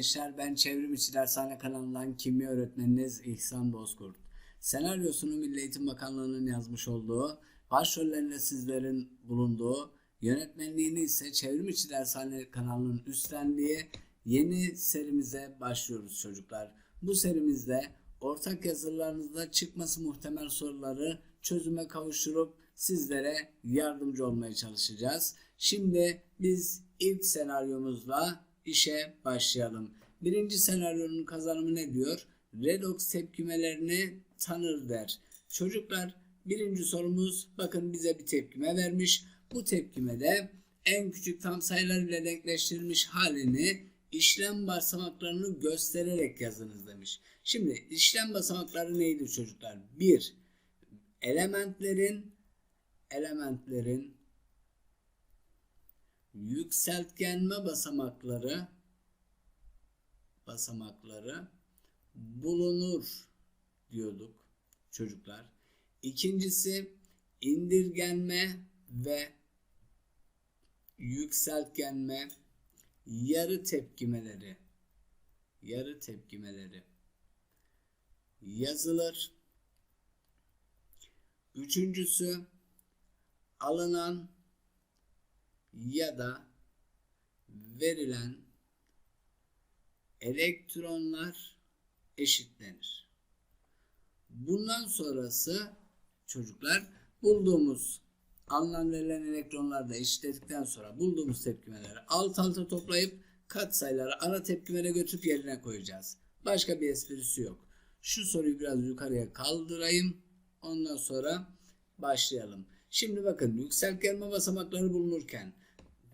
gençler ben Çevrim İçi kanalından kimya öğretmeniniz İhsan Bozkurt. Senaryosunu Milli Eğitim Bakanlığı'nın yazmış olduğu, başrollerinde sizlerin bulunduğu, yönetmenliğini ise Çevrim İçi kanalının üstlendiği yeni serimize başlıyoruz çocuklar. Bu serimizde ortak yazılarınızda çıkması muhtemel soruları çözüme kavuşturup sizlere yardımcı olmaya çalışacağız. Şimdi biz ilk senaryomuzla işe başlayalım. Birinci senaryonun kazanımı ne diyor? Redox tepkimelerini tanır der. Çocuklar birinci sorumuz bakın bize bir tepkime vermiş. Bu tepkimede en küçük tam sayılar ile denkleştirilmiş halini işlem basamaklarını göstererek yazınız demiş. Şimdi işlem basamakları neydi çocuklar? 1. Elementlerin elementlerin yükseltgenme basamakları basamakları bulunur diyorduk çocuklar. İkincisi indirgenme ve yükseltgenme yarı tepkimeleri yarı tepkimeleri yazılır. Üçüncüsü alınan ya da verilen elektronlar eşitlenir. Bundan sonrası çocuklar bulduğumuz alınan verilen elektronları da eşitledikten sonra bulduğumuz tepkimeleri alt alta toplayıp katsayıları ana tepkimere götürüp yerine koyacağız. Başka bir esprisi yok. Şu soruyu biraz yukarıya kaldırayım. Ondan sonra başlayalım. Şimdi bakın yükseltgenme basamakları bulunurken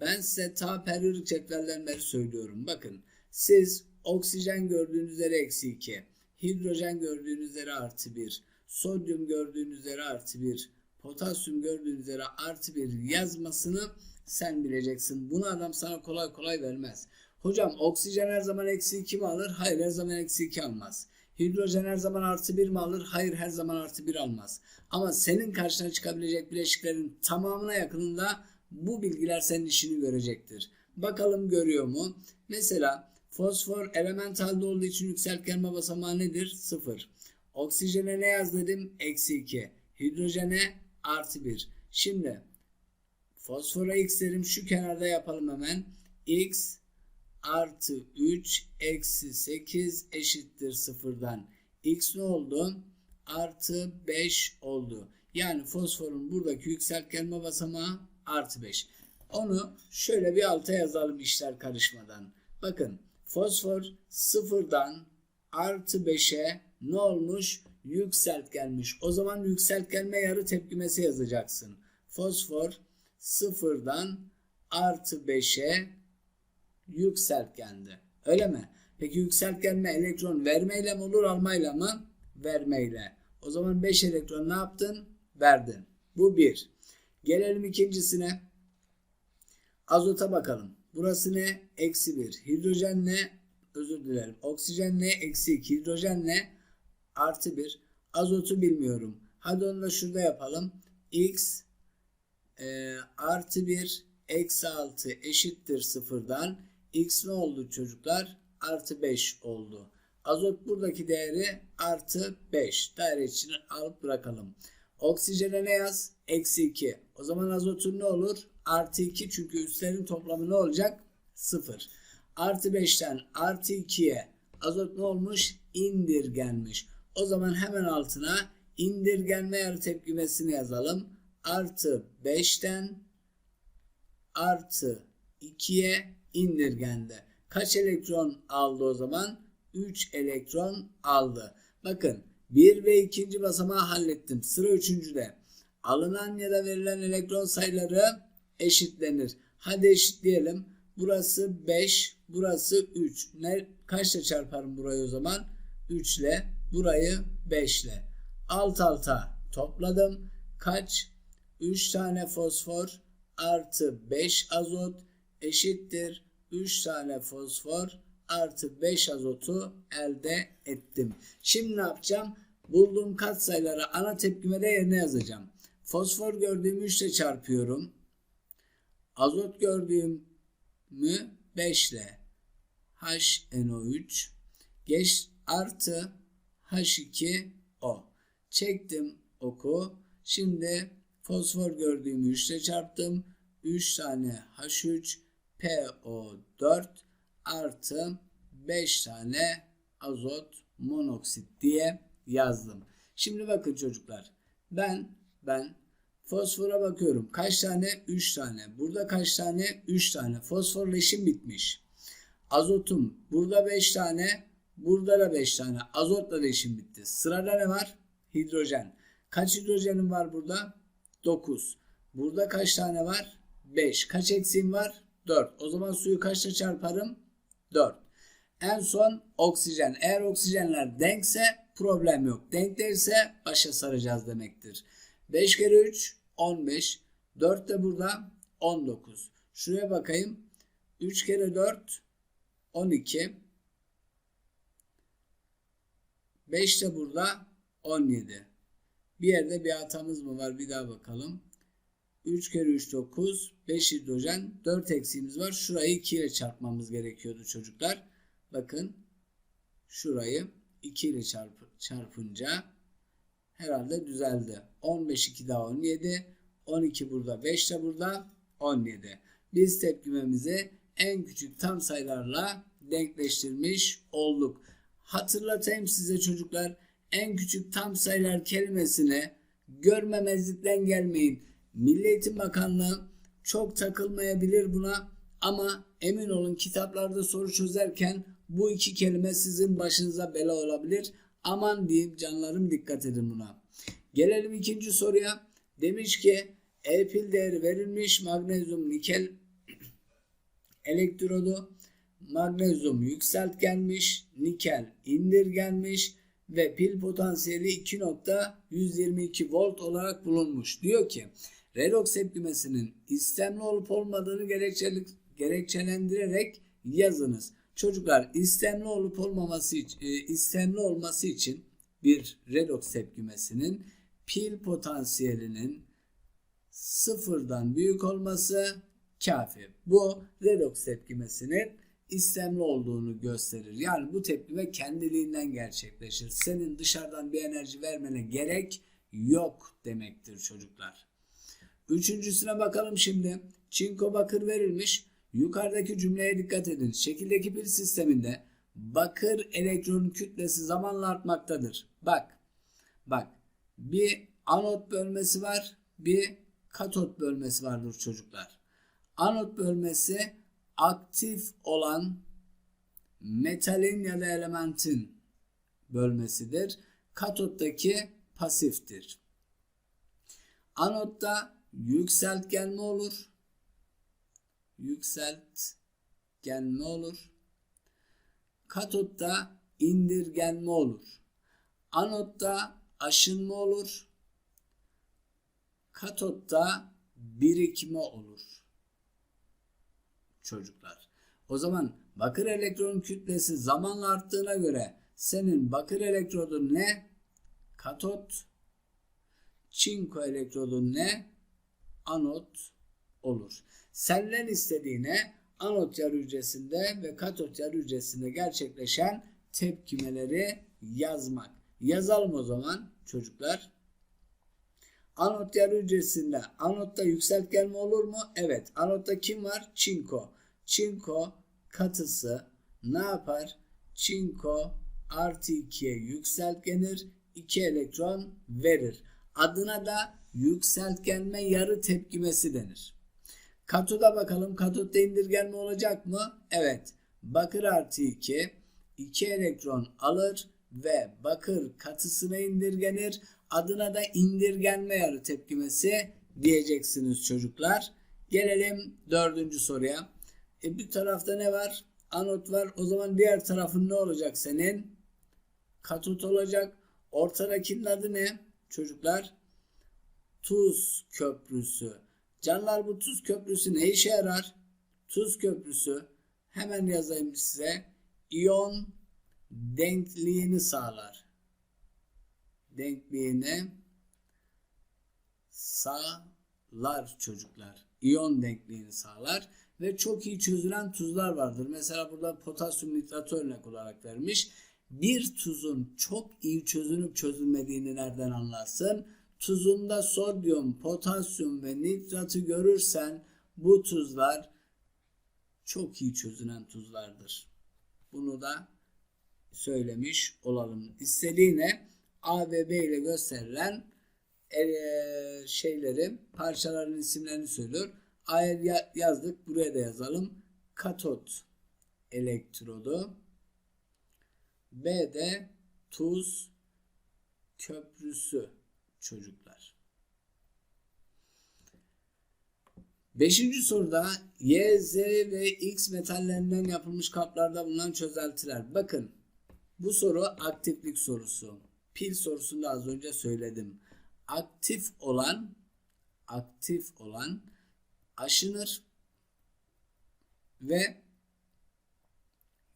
ben size ta periyodik cetvelden beri söylüyorum. Bakın siz oksijen gördüğünüz üzere eksi 2, hidrojen gördüğünüz üzere artı 1, sodyum gördüğünüz üzere artı 1, potasyum gördüğünüz üzere artı 1 yazmasını sen bileceksin. Bunu adam sana kolay kolay vermez. Hocam oksijen her zaman eksi 2 mi alır? Hayır her zaman eksi 2 almaz. Hidrojen her zaman artı 1 mi alır? Hayır her zaman artı 1 almaz. Ama senin karşına çıkabilecek bileşiklerin tamamına yakınında bu bilgiler senin işini görecektir. Bakalım görüyor mu? Mesela fosfor element halde olduğu için yükseltgenme basamağı nedir? 0. Oksijene ne yaz dedim? Eksi 2. Hidrojene artı 1. Şimdi fosfora x derim şu kenarda yapalım hemen. x artı 3 eksi 8 eşittir sıfırdan. X ne oldu? Artı 5 oldu. Yani fosforun buradaki yükseltgenme basamağı artı 5. Onu şöyle bir alta yazalım işler karışmadan. Bakın fosfor sıfırdan artı 5'e ne olmuş? Yükselt gelmiş. O zaman yükselt gelme yarı tepkimesi yazacaksın. Fosfor sıfırdan artı 5'e yükseltgendi. Öyle mi? Peki yükseltgenme elektron vermeyle mi olur almayla mı? Vermeyle. O zaman 5 elektron ne yaptın? Verdin. Bu bir. Gelelim ikincisine. Azota bakalım. Burası ne? Eksi 1. Hidrojen ne? Özür dilerim. Oksijen ne? Eksi 2. Hidrojen ne? Artı 1. Azotu bilmiyorum. Hadi onu da şurada yapalım. X e, artı 1 eksi 6 eşittir sıfırdan. X ne oldu çocuklar? Artı 5 oldu. Azot buradaki değeri artı 5. Daire içine alıp bırakalım. Oksijene ne yaz? Eksi 2. O zaman azotun ne olur? Artı 2 çünkü üstlerin toplamı ne olacak? 0. Artı 5'ten artı 2'ye azot ne olmuş? İndirgenmiş. O zaman hemen altına indirgenme yarı tepkimesini yazalım. Artı 5'ten artı 2'ye indirgendi. Kaç elektron aldı o zaman? 3 elektron aldı. Bakın 1 ve 2. basamağı hallettim. Sıra 3.de. Alınan ya da verilen elektron sayıları eşitlenir. Hadi eşitleyelim. Burası 5, burası 3. Ne kaçla çarparım burayı o zaman? 3 ile, burayı 5 ile. Alt alta topladım. Kaç? 3 tane fosfor artı 5 azot eşittir 3 tane fosfor artı 5 azotu elde ettim. Şimdi ne yapacağım? Bulduğum katsayıları ana tepkimede yerine yazacağım. Fosfor gördüğümü 3 ile çarpıyorum. Azot gördüğümü 5 ile. HNO3 geç artı H2O. Çektim oku. Şimdi fosfor gördüğümü 3 ile çarptım. 3 tane H3 PO4 artı 5 tane azot monoksit diye yazdım. Şimdi bakın çocuklar. Ben ben fosfora bakıyorum. Kaç tane? 3 tane. Burada kaç tane? 3 tane. Fosforla işim bitmiş. Azotum burada 5 tane. Burada da 5 tane. Azotla da işim bitti. Sırada ne var? Hidrojen. Kaç hidrojenim var burada? 9. Burada kaç tane var? 5. Kaç eksiğim var? 4. O zaman suyu kaçla çarparım? 4. En son oksijen. Eğer oksijenler denkse problem yok. Denk değilse başa saracağız demektir. 5 kere 3 15. 4 de burada 19. Şuraya bakayım. 3 kere 4 12. 5 de burada 17. Bir yerde bir hatamız mı var? Bir daha bakalım. 3 kere 3 9. 5 hidrojen. 4 eksiğimiz var. Şurayı 2 ile çarpmamız gerekiyordu çocuklar. Bakın. Şurayı 2 ile çarp çarpınca herhalde düzeldi. 15 2 daha 17. 12 burada 5 de burada 17. Biz tepkimemizi en küçük tam sayılarla denkleştirmiş olduk. Hatırlatayım size çocuklar en küçük tam sayılar kelimesine görmemezlikten gelmeyin. Milli Eğitim Bakanlığı çok takılmayabilir buna ama emin olun kitaplarda soru çözerken bu iki kelime sizin başınıza bela olabilir. Aman diyeyim canlarım dikkat edin buna. Gelelim ikinci soruya. Demiş ki E pil değeri verilmiş magnezyum nikel elektrodu magnezyum yükseltgenmiş, nikel indirgenmiş ve pil potansiyeli 2.122 volt olarak bulunmuş. Diyor ki redoks tepkimesinin istemli olup olmadığını gerekçelendirerek yazınız. Çocuklar istemli olup olmaması e, istemli olması için bir redoks tepkimesinin pil potansiyelinin sıfırdan büyük olması kafi. Bu redoks tepkimesinin istemli olduğunu gösterir. Yani bu tepkime kendiliğinden gerçekleşir. Senin dışarıdan bir enerji vermene gerek yok demektir çocuklar. Üçüncüsüne bakalım şimdi. Çinko bakır verilmiş. Yukarıdaki cümleye dikkat edin. Şekildeki pil sisteminde bakır elektronun kütlesi zamanla artmaktadır. Bak. Bak. Bir anot bölmesi var. Bir katot bölmesi vardır çocuklar. Anot bölmesi aktif olan metalin ya da elementin bölmesidir. Katottaki pasiftir. Anotta yükseltgenme olur. Yükseltgenme olur. Katotta indirgenme olur. Anotta aşınma olur. Katotta birikme olur çocuklar. O zaman bakır elektronun kütlesi zamanla arttığına göre senin bakır elektrodun ne? Katot. Çinko elektrodun ne? Anot olur. Senden istediğine anot yarı hücresinde ve katot yarı hücresinde gerçekleşen tepkimeleri yazmak. Yazalım o zaman çocuklar. Anot yarı hücresinde anotta yükseltgenme olur mu? Evet. Anotta kim var? Çinko. Çinko katısı ne yapar? Çinko artı 2'ye yükseltgenir. 2 elektron verir. Adına da yükseltgenme yarı tepkimesi denir. Katoda bakalım. Katotta indirgenme olacak mı? Evet. Bakır artı 2 2 elektron alır ve bakır katısına indirgenir. Adına da indirgenme yarı tepkimesi diyeceksiniz çocuklar. Gelelim dördüncü soruya. E bir tarafta ne var? Anot var. O zaman diğer tarafın ne olacak senin? Katot olacak. Ortadakinin adı ne? Çocuklar. Tuz köprüsü. Canlar bu tuz köprüsü ne işe yarar? Tuz köprüsü hemen yazayım size. İyon denkliğini sağlar. Denkliğini sağlar çocuklar. İyon denkliğini sağlar ve çok iyi çözülen tuzlar vardır. Mesela burada potasyum nitratı örnek olarak vermiş. Bir tuzun çok iyi çözünüp çözülmediğini nereden anlarsın? Tuzunda sodyum, potasyum ve nitratı görürsen bu tuzlar çok iyi çözünen tuzlardır. Bunu da söylemiş olalım. İstediğine A ve B ile gösterilen eee, şeyleri, parçaların isimlerini söylüyor. A'ya ya- yazdık. Buraya da yazalım. Katot elektrodu. B de tuz köprüsü çocuklar. Beşinci soruda Y, Z ve X metallerinden yapılmış kaplarda bulunan çözeltiler. Bakın bu soru aktiflik sorusu. Pil sorusunda az önce söyledim. Aktif olan aktif olan aşınır ve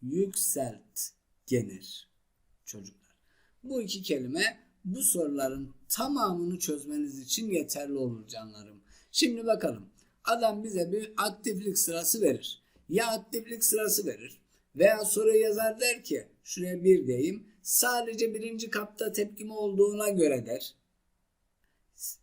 yükseltgenir çocuklar. Bu iki kelime bu soruların tamamını çözmeniz için yeterli olur canlarım. Şimdi bakalım. Adam bize bir aktiflik sırası verir. Ya aktiflik sırası verir veya soruyu yazar der ki şuraya bir diyeyim sadece birinci kapta tepkimi olduğuna göre der.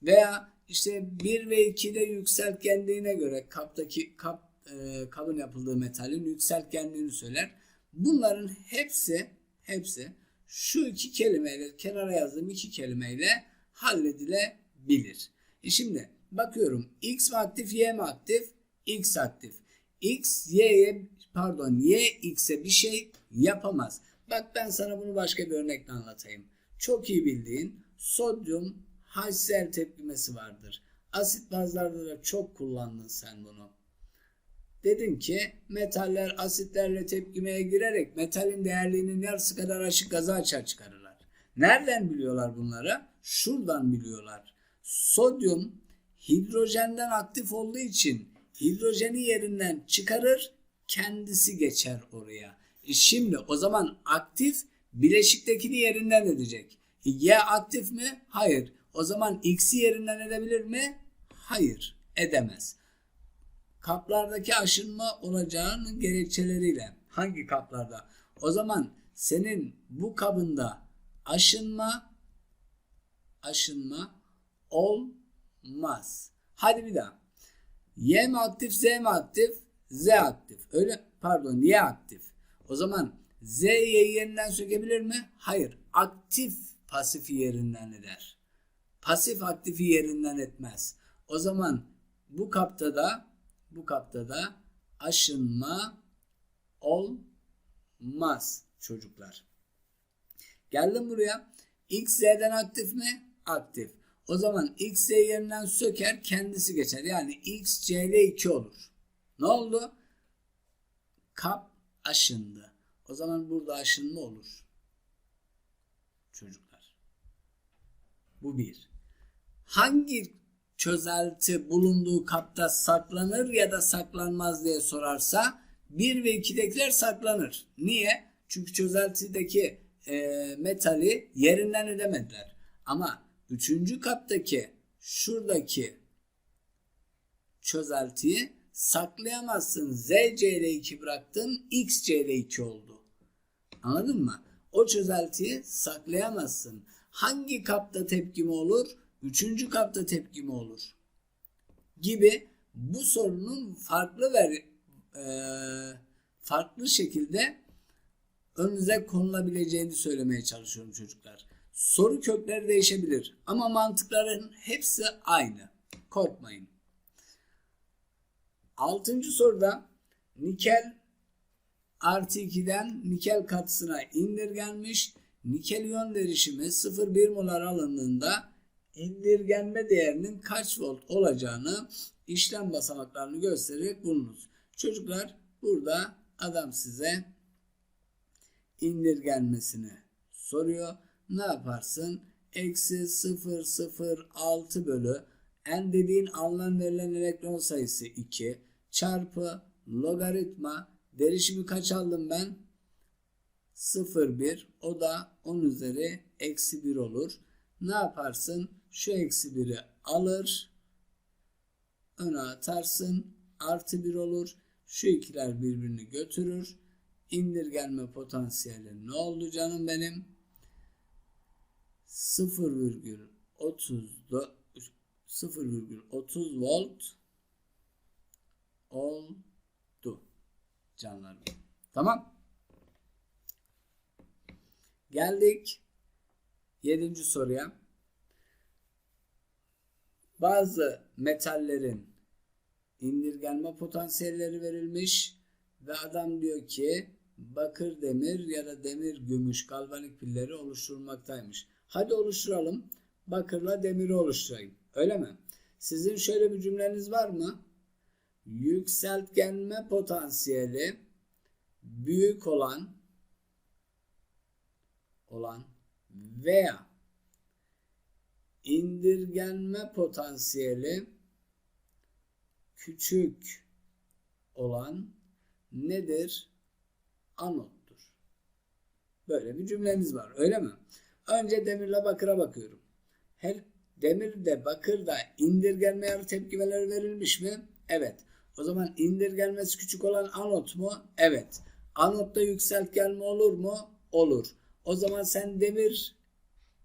Veya işte 1 ve 2'de yükseltgenliğine göre kaptaki kap, e, kabın yapıldığı metalin yükseltgenliğini söyler. Bunların hepsi hepsi şu iki kelimeyle kenara yazdığım iki kelimeyle halledilebilir. E şimdi bakıyorum X mi aktif Y mi aktif? X aktif. X Y'ye pardon Y X'e bir şey yapamaz. Bak ben sana bunu başka bir örnekle anlatayım. Çok iyi bildiğin sodyum HCl tepkimesi vardır. Asit bazlarda da çok kullandın sen bunu. Dedin ki metaller asitlerle tepkimeye girerek metalin değerliğinin yarısı kadar aşık gazı açığa çıkarırlar. Nereden biliyorlar bunları? Şuradan biliyorlar. Sodyum hidrojenden aktif olduğu için hidrojeni yerinden çıkarır, kendisi geçer oraya. E şimdi o zaman aktif bileşiktekini yerinden edecek. E Y aktif mi? Hayır. O zaman X'i yerinden edebilir mi? Hayır, edemez. Kaplardaki aşınma olacağının gerekçeleriyle. Hangi kaplarda? O zaman senin bu kabında aşınma aşınma olmaz. Hadi bir daha. Y mi aktif, Z mi aktif? Z aktif. Öyle pardon, Y aktif. O zaman Z Y'yi yerinden sökebilir mi? Hayır. Aktif pasifi yerinden eder. Pasif aktifi yerinden etmez. O zaman bu kapta da bu kapta da aşınma olmaz çocuklar. Geldim buraya. X Z'den aktif mi? Aktif. O zaman X Z yerinden söker kendisi geçer. Yani X C ile 2 olur. Ne oldu? Kap aşındı. O zaman burada aşınma olur. Çocuklar. Bu bir. Hangi çözelti bulunduğu kapta saklanır ya da saklanmaz diye sorarsa 1 ve 2'dekiler saklanır. Niye? Çünkü çözeltideki e, metali yerinden edemediler. Ama 3. kaptaki şuradaki çözeltiyi saklayamazsın. Z CL2 bıraktın X CL2 oldu. Anladın mı? O çözeltiyi saklayamazsın. Hangi kapta tepkimi olur? Üçüncü kapta tepkimi olur. Gibi bu sorunun farklı ver, e, farklı şekilde önünüze konulabileceğini söylemeye çalışıyorum çocuklar. Soru kökleri değişebilir ama mantıkların hepsi aynı. Korkmayın. Altıncı soruda nikel artı 2'den nikel katısına indirgenmiş. Nikel iyon derişimi 0,1 molar alındığında indirgenme değerinin kaç volt olacağını işlem basamaklarını göstererek bulunuz. Çocuklar burada adam size indirgenmesini soruyor. Ne yaparsın? Eksi 0,06 bölü n dediğin alınan verilen elektron sayısı 2 çarpı logaritma derişimi kaç aldım ben? 0,1 o da 10 üzeri eksi 1 olur. Ne yaparsın? Şu eksi 1'i alır öne atarsın artı 1 olur. Şu ikiler birbirini götürür. İndirgenme potansiyeli ne oldu canım benim? 0,30 0,30 volt oldu canlarım. Tamam. Geldik yedinci soruya. Bazı metallerin indirgenme potansiyelleri verilmiş ve adam diyor ki bakır demir ya da demir gümüş galvanik pilleri oluşturulmaktaymış. Hadi oluşturalım. Bakırla demiri oluşturayım. Öyle mi? Sizin şöyle bir cümleniz var mı? Yükseltgenme potansiyeli büyük olan olan veya indirgenme potansiyeli küçük olan nedir? Anottur. Böyle bir cümlemiz var. Öyle mi? Önce demirle bakıra bakıyorum. Her demirde bakırda indirgenme yarı tepkimeleri verilmiş mi? Evet. O zaman indirgenmesi küçük olan anot mu? Evet. Anotta yükseltgenme olur mu? Olur. O zaman sen demir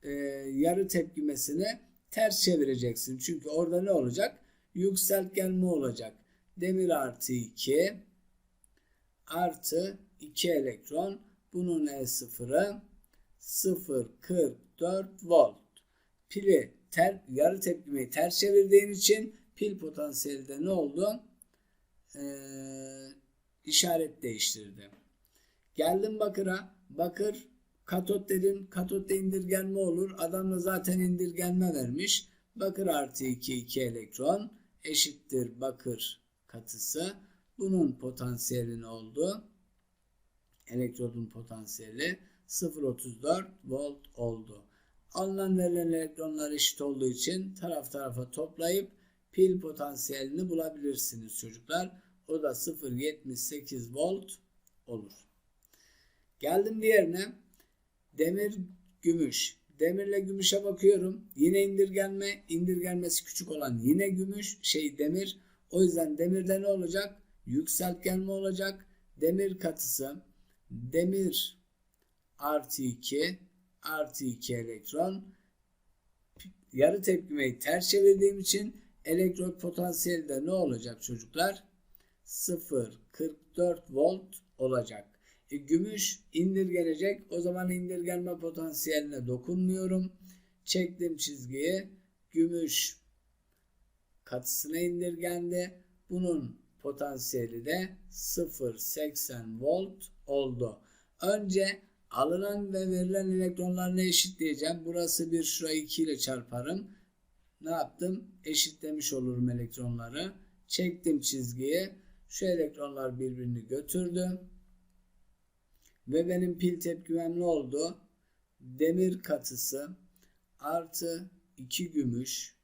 e, yarı tepkimesini ters çevireceksin. Çünkü orada ne olacak? Yükseltgenme olacak. Demir artı 2 artı 2 elektron. Bunun E0'ı 0.44 volt. Pili ter, yarı tepkimeyi ters çevirdiğin için pil potansiyeli de ne oldu? Ee, işaret değiştirdi. Geldim bakıra. Bakır katot dedin. Katotta indirgenme olur. Adam da zaten indirgenme vermiş. Bakır artı 2 2 elektron eşittir bakır katısı. Bunun potansiyeli ne oldu? Elektrodun potansiyeli 0.34 volt oldu. Alınan verilen elektronlar eşit olduğu için taraf tarafa toplayıp pil potansiyelini bulabilirsiniz çocuklar. O da 0.78 volt olur. Geldim diğerine. Demir, gümüş. Demirle gümüşe bakıyorum. Yine indirgenme. indirgenmesi küçük olan yine gümüş. Şey demir. O yüzden demirde ne olacak? Yükseltgenme olacak. Demir katısı. Demir artı 2 artı 2 elektron yarı tepkimeyi ters çevirdiğim için elektrot potansiyeli de ne olacak çocuklar? 0.44 volt olacak. E, gümüş indirgenecek. O zaman indirgenme potansiyeline dokunmuyorum. Çektim çizgiyi. Gümüş katısına indirgendi. Bunun potansiyeli de 0.80 volt oldu. Önce alınan ve verilen elektronlarını eşitleyeceğim. Burası bir şurayı 2 ile çarparım. Ne yaptım? Eşitlemiş olurum elektronları. Çektim çizgiyi. Şu elektronlar birbirini götürdü. Ve benim pil tepkimem ne oldu? Demir katısı artı 2 gümüş.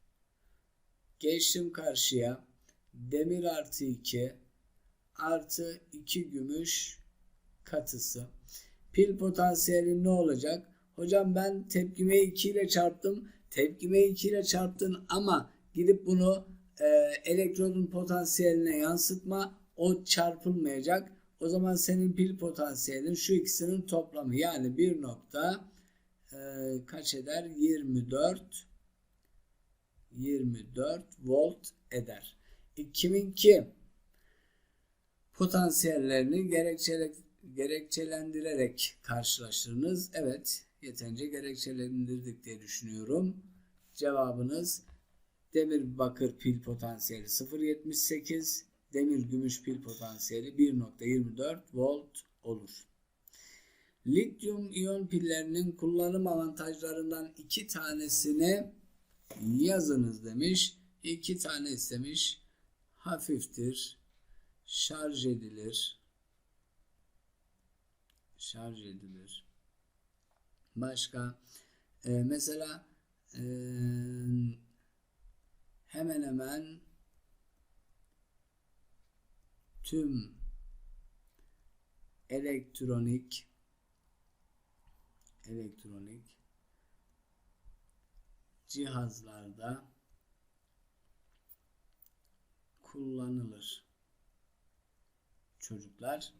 Geçtim karşıya. Demir artı 2 artı 2 gümüş katısı. Pil potansiyeli ne olacak? Hocam ben tepkimeyi 2 ile çarptım. Tepkimeyi 2 ile çarptın ama gidip bunu e, elektrodun potansiyeline yansıtma. O çarpılmayacak. O zaman senin pil potansiyelin şu ikisinin toplamı. Yani bir nokta e, kaç eder? 24 24 volt eder. E, kiminki potansiyellerini gerekçeli gerekçelendirerek karşılaştırınız. Evet, yeterince gerekçelendirdik diye düşünüyorum. Cevabınız demir bakır pil potansiyeli 0.78, demir gümüş pil potansiyeli 1.24 volt olur. Lityum iyon pillerinin kullanım avantajlarından iki tanesini yazınız demiş. İki tane istemiş. Hafiftir, şarj edilir, şarj edilir. Başka e, mesela e, hemen hemen tüm elektronik elektronik cihazlarda kullanılır. çocuklar.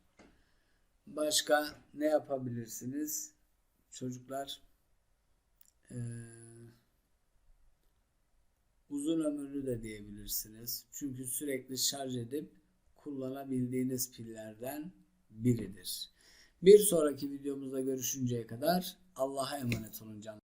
Başka ne yapabilirsiniz? Çocuklar eee, uzun ömürlü de diyebilirsiniz. Çünkü sürekli şarj edip kullanabildiğiniz pillerden biridir. Bir sonraki videomuzda görüşünceye kadar Allah'a emanet olun canlar.